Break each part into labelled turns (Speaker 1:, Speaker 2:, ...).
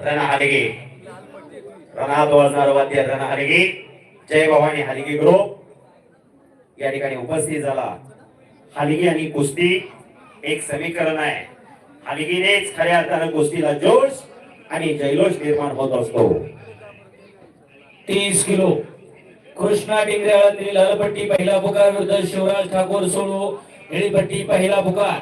Speaker 1: रण हलगे रणात वळणार वाद्य रण हलगे जय भवानी हलगे ग्रुप या ठिकाणी उपस्थित झाला हलगी आणि कुस्ती एक समीकरण आहे हलगीनेच खऱ्या अर्थानं कुस्तीला जोश आणि जैलोष निर्माण होत असतो
Speaker 2: तीस किलो कृष्णा डिंगऱ्याळातील लहरपट्टी पहिला पुकार विरुद्ध शिवराज ठाकूर सोळू निळीपट्टी पहिला पुकार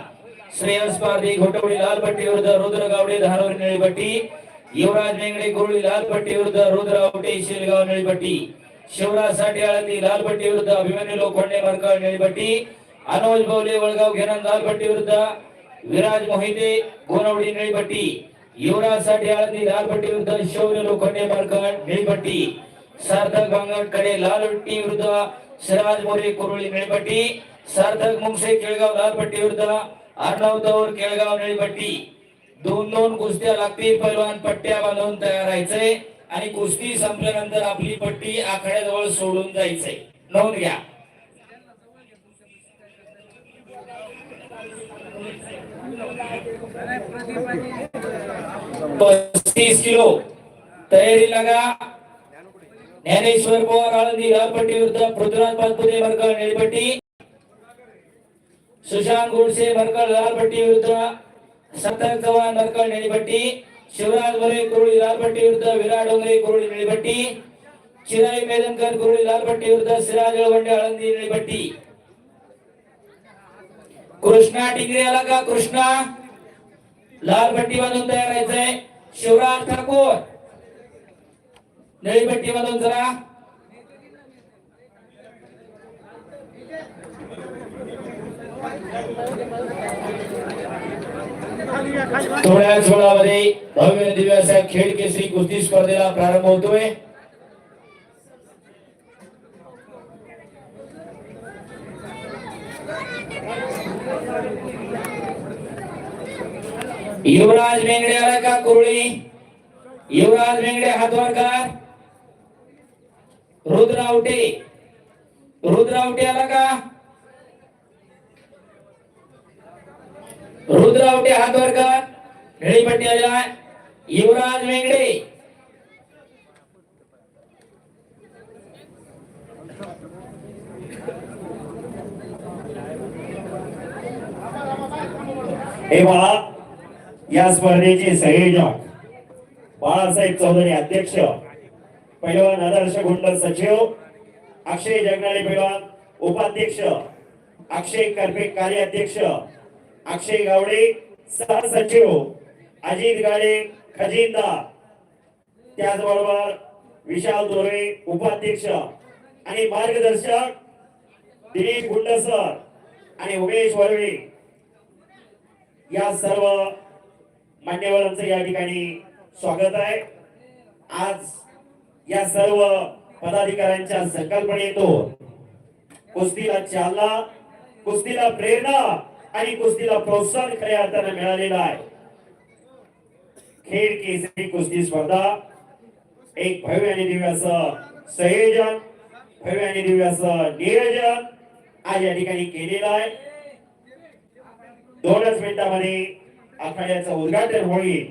Speaker 2: श्रेयस पारधी घोटवडी लालपट्टी विरुद्ध रुद्र गावडे धारोर निळीपट्टी युवराज मेंगडे कुरळी लालपट्टी विरुद्ध रुद्र आवटे शेलगाव निळीपट्टी. शिवराजसाठी आळंदी लालपट्टी विरुद्ध अभिमन्यू लोखंडे मरकळ निळीपट्टी. अनुज बवले वळगाव घेरण लालपट्टी विरुद्ध विराज मोहिते गोनवडी निळीपट्टी. युवराजसाठी आळंदी लालपट्टी विरुद्ध शौर्य लोखंडे मरकळ निळीपट्टी. सार्थक बांगडकडे लालपट्टी विरुद्ध सिराज मोरे कुरुळी निळीपट्टी. सार्थक मुंगसे केळगाव लालपट्टी विरुद्ध अर्णव तौर केळगाव निळीपट्टी. दोन दोन कुस्त्या लागतील. पैलवान पट्ट्या बांधून तयार राहायचंय आणि कुस्ती संपल्यानंतर आपली पट्टी आखाड्याजवळ सोडून जायचंय नोंद घ्या. पस्तीस किलो. तयारी लागा. ज्ञानेश्वर पवार आळंदी लालपट्टी विरुद्ध पृथ्वीराज पाचपुते भरकळ निळपट्टी. सुशांत गोडसे भरकळ लालपट्टी विरुद्ध सतर्क चव्हाण मरकळ निळपट्टी शिवराज बरे कुरुळी लालपट्टी विरुद्ध विराट डोंगरे कुरुळी निळपट्टी चिराई मेदनकर कुरुळी लालपट्टी विरुद्ध सिराज वंडे आळंदी निळपट्टी. कृष्णा टिंगरे आला का? कृष्णा लालपट्टी मधून तयार व्हायचंय. शिवराज ठाकूर नळीपट्टी मधून जरा थोड्याच वेळामध्ये भव्य दिव्य अशा खेळ केसरी कुस्ती स्पर्धेला प्रारंभ होतोय. युवराज मेंगडे आला का कुरळी? युवराज मेंगडे हातवर कर रुद्रावटे. रुद्रावटे आला का? रुद्रावटे हातवर कर. आलेला आला युवराज वेंगडे.
Speaker 1: हे बाळा या स्पर्धेचे संयोजक बाळासाहेब चौधरी अध्यक्ष पैलवान आदर्श गुंडल सचिव अक्षय जगनाळे पैलवान उपाध्यक्ष अक्षय करपे कार्याध्यक्ष अक्षय गावडे सहसचिव अजित गाडे खजिनदार त्याचबरोबर विशाल दोरे उपाध्यक्ष आणि मार्गदर्शक दिनेश गुंड सर आणि उमेश वरवे. या सर्व मान्यवरांचं या ठिकाणी स्वागत आहे. आज या सर्व पदाधिकाऱ्यांच्या संकल्पनेतो कुस्तीला चालना कुस्तीला प्रेरणा आणि कुस्तीला प्रोत्साहन खऱ्या अर्थानं मिळालेलं आहे. खेळ केसरी कुस्ती स्पर्धा एक भव्य आणि दिव्य असं संयोजन भव्य आणि दिव्य असं नियोजन आज या ठिकाणी केलेलं आहे. दोनच मिनिटामध्ये आखाड्याचं उद्घाटन होईल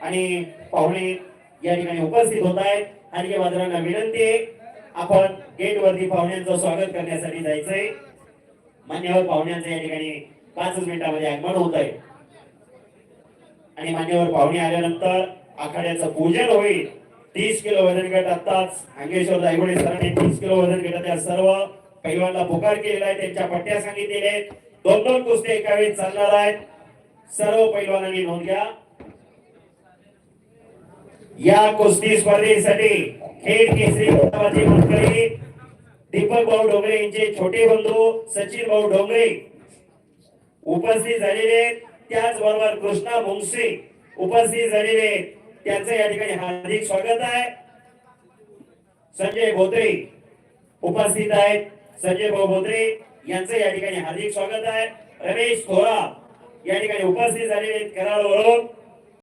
Speaker 1: आणि पाहुणे या ठिकाणी उपस्थित होत आहेत. आणि मात्रांना विनंती आहे. आपण गेट वरती पाहुण्यांचं स्वागत करण्यासाठी जायचंय. मान्यवर पाहुण्यांचं या ठिकाणी पाचच मिनिटामध्ये आगमन होत आहे. आणि मान्यवर पाहुणे आल्यानंतर आखाड्याचं पूजन होईल. तीस किलो वजन गट आताच अंगेश्वर दायगोडे सरांनी तीस किलो वजन गटाच्या सर्व पैलवानला पुकार केलेला आहे. त्यांच्या पट्ट्या सांगितलेल्या आहेत. दोन दोन कुस्ते एका वेळी चालणार आहेत. सर्व पैलवानांनी नोंद घ्या. या कुस्ती स्पर्धेसाठी खेड केसरी दीपक भाऊ डोंगरे यांचे छोटे बंधू सचिन भाऊ डोंगरे उपस्थित झालेले त्याचबरोबर कृष्णा भोंगसे उपस्थित झालेले आहेत. त्यांचं या ठिकाणी हार्दिक स्वागत आहे. संजय भोत्रे उपस्थित आहेत. संजय भाऊ भोत्रे यांचं या ठिकाणी हार्दिक स्वागत आहे. रमेश थोरा या ठिकाणी उपस्थित झालेले आहेत. ओळख